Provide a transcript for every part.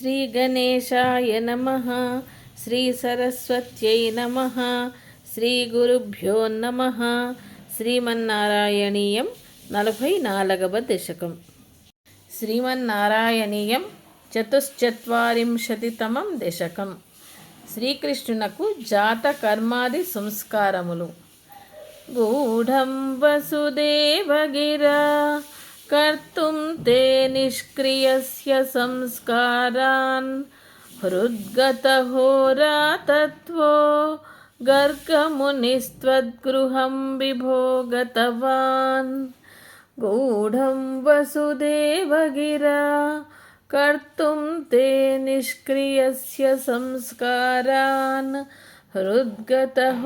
శ్రీగణేశాయ నమ శ్రీసరస్వత్యై నమ శ్రీగురుభ్యో నమ. శ్రీమన్నారాయణీయం నలభై నాలుగవ దశకం. శ్రీమన్నారాయణీయం చతుశ్చత్వరింశతితమం దశకం. శ్రీకృష్ణునకు జాత కర్మాది సంస్కారములు. గూఢం వసుదేవగిరా कर्तुं ते निष्क्रियस्य संस्कारान् हृद्गतहोरातत्वो गर्गमुनिस्त्वद्गृहं विभो गतवान् गूढं वसुदेवगिरा कर्तुं ते निष्क्रियस्य संस्कारान् हृद्गतहोरातत्वो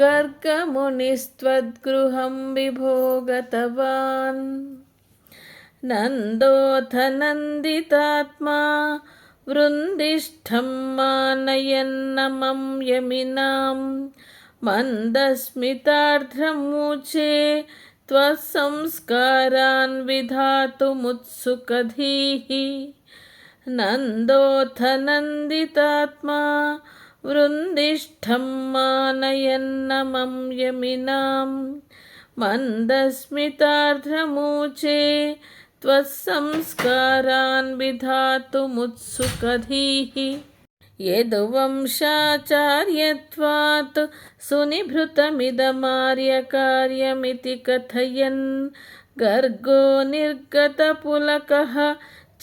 गर्गमुनिस्त्वद्गृहं विभो गतवान् नन्दोऽथ नन्दितात्मा वृन्दिष्ठं मानयन्नमं यमिनां मन्दस्मितार्धमुचे त्वत्संस्कारान् विधातुमुत्सुकधीः नन्दोऽथ नन्दितात्मा वृन्दिष्ठं मानयन्नमं यमिनां मन्दस्मितार्धमूचे त्वत्संस्कारान् विधातुमुत्सुकधीः यदुवंशाचार्यत्वात् सुनिभृतमिदमार्यकार्यमिति कथयन् गर्गो निर्गतपुलकः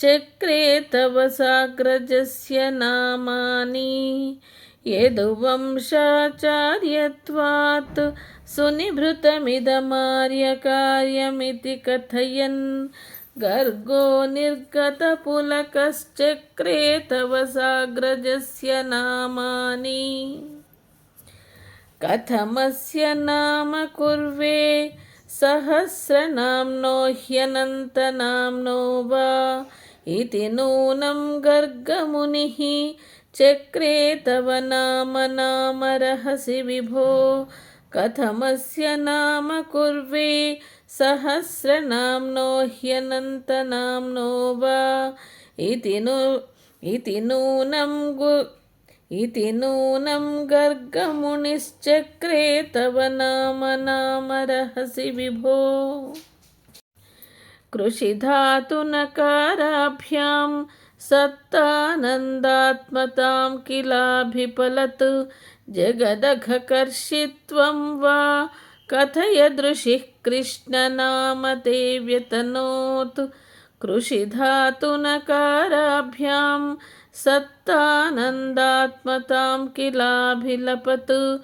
चक्रे तव साग्रजस्य नामानि यदुवंशाचार्यत्वात् सुनिभृतमिदमार्यकार्यमिति कथयन् गर्गो निर्गतपुलकश्चक्रे तव साग्रजस्य नामानि कथमस्य नाम कुर्वे सहस्रनाम्नो ह्यनन्तनाम्नो वा इति नूनं गर्गमुनिः चक्रे तव नाम नामरहसि विभो कथमस्य नाम कुर्वे सहस्रनाम्नो ह्यनन्तनाम्नो वा इति नु इति नूनं गु इति नूनं गर्गमुनिश्चक्रे तव नाम नामरहसि विभो कृषिधातुनकाराभ्यां सत्तानन्दात्मतां किलाभिपलत्, जगदघकर्षित्वं वा कथयदृशिः कृष्णनाम ते व्यतनोत्। कृषिधातुनकाराभ्यां सत्तानन्दात्मतां किलाभिलपत्,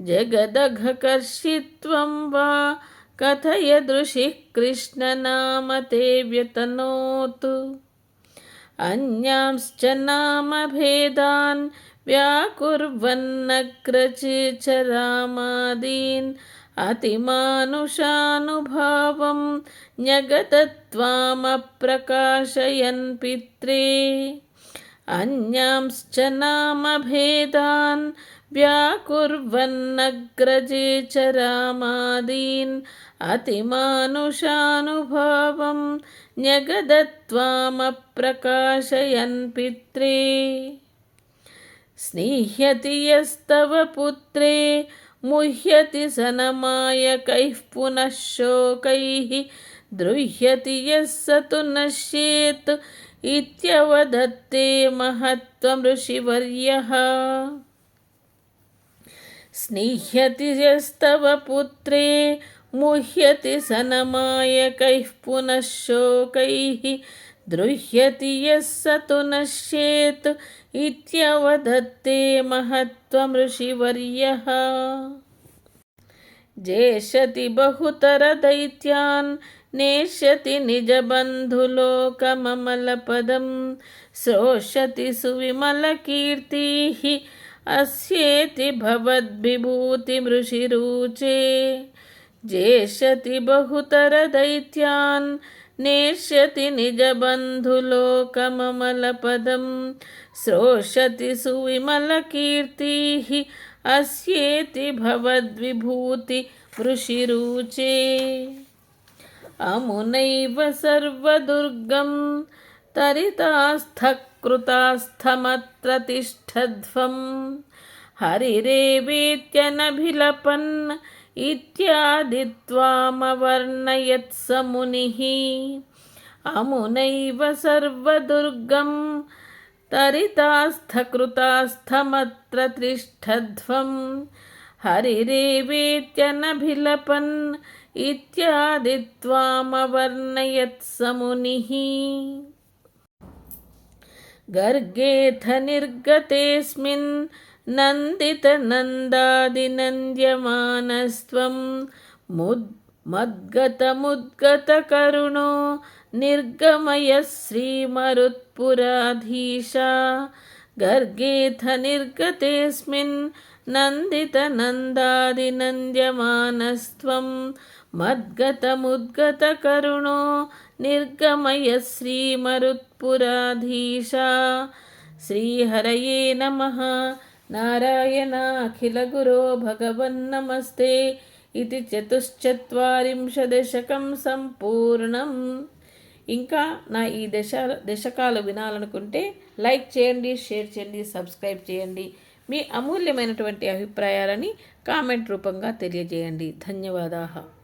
जगदघकर्षित्वं वा कथयदृशिः कृष्णनाम ते व्यतनोत्। अन्यांश्च नामभेदान् व्याकुर्वन्नग्रचिचरामादीन् अतिमानुषानुभावं न्यगतत्वामप्रकाशयन् पित्रे। अन्यांश्च नामभेदान् व्याकुर्वन्नग्रजेचरामादीन् अतिमानुषानुभावं न्यगदत्वामप्रकाशयन् पित्रे स्निह्यति यस्तव पुत्रे मुह्यति सनमायकैः पुनः शोकैः द्रुह्यति यः स तु नश्येत् इत्यवदत्ते महत्त्वं ऋषिवर्यः स्निह्यति यस्तव पुत्रे मुह्यति सनमायकैः पुनः शोकैः द्रुह्यति यः स तु नश्येत् इत्यवदत्ते महत्त्वं ऋषिवर्यः जेष्यति बहुतरदैत्यान् नेष्यति निजबन्धुलोकममलपदं श्रोष्यति सुविमलकीर्तिः, अस्येति भवद्विभूतिमृषिरुचे। जेष्यति बहुतरदैत्यान् नेष्यति निजबन्धुलोकममलपदं श्रोष्यति सुविमलकीर्तिः अस्येति भवद्विभूति वृषिरुचे अमुनैव सर्वदुर्गं तरितास्थकृतास्थमत्र तिष्ठध्वं हरिरेवेत्यनभिलपन् ఇత్యాది త్వామవర్ణయత్ స మునిः అమునైవ సర్వదుర్గం తరితాస్థకృతాస్థమత్ర తిష్టధ్వం హరిరేవేత్యనభిలపన్ ఇత్యాది త్వామవర్ణయత్ స మునిः गर्गेऽथ निर्गतेऽस्मिन् नन्दितनन्दादिनन्द्यमानस्त्वं मुद् मद्गतमुद्गतकरुणो निर्गमयः श्रीमरुत्पुराधीशा गर्गेऽथ निर्गतेऽस्मिन् नन्दितनन्दादिनन्द्यमानस्त्वं मद्गतमुद्गतकरुणो निर्गमयः श्रीमरुत्पुराधीशा श्रीहरये नमः నారాయణాఖిలగురో భగవన్నమస్తే ఇది చతుశ్చత్వరింశదశకం సంపూర్ణం. ఇంకా నా ఈ దశ దశకాలు వినాలనుకుంటే లైక్ చేయండి షేర్ చేయండి సబ్స్క్రైబ్ చేయండి. మీ అమూల్యమైనటువంటి అభిప్రాయాలని కామెంట్ రూపంగా తెలియజేయండి. ధన్యవాదాలు.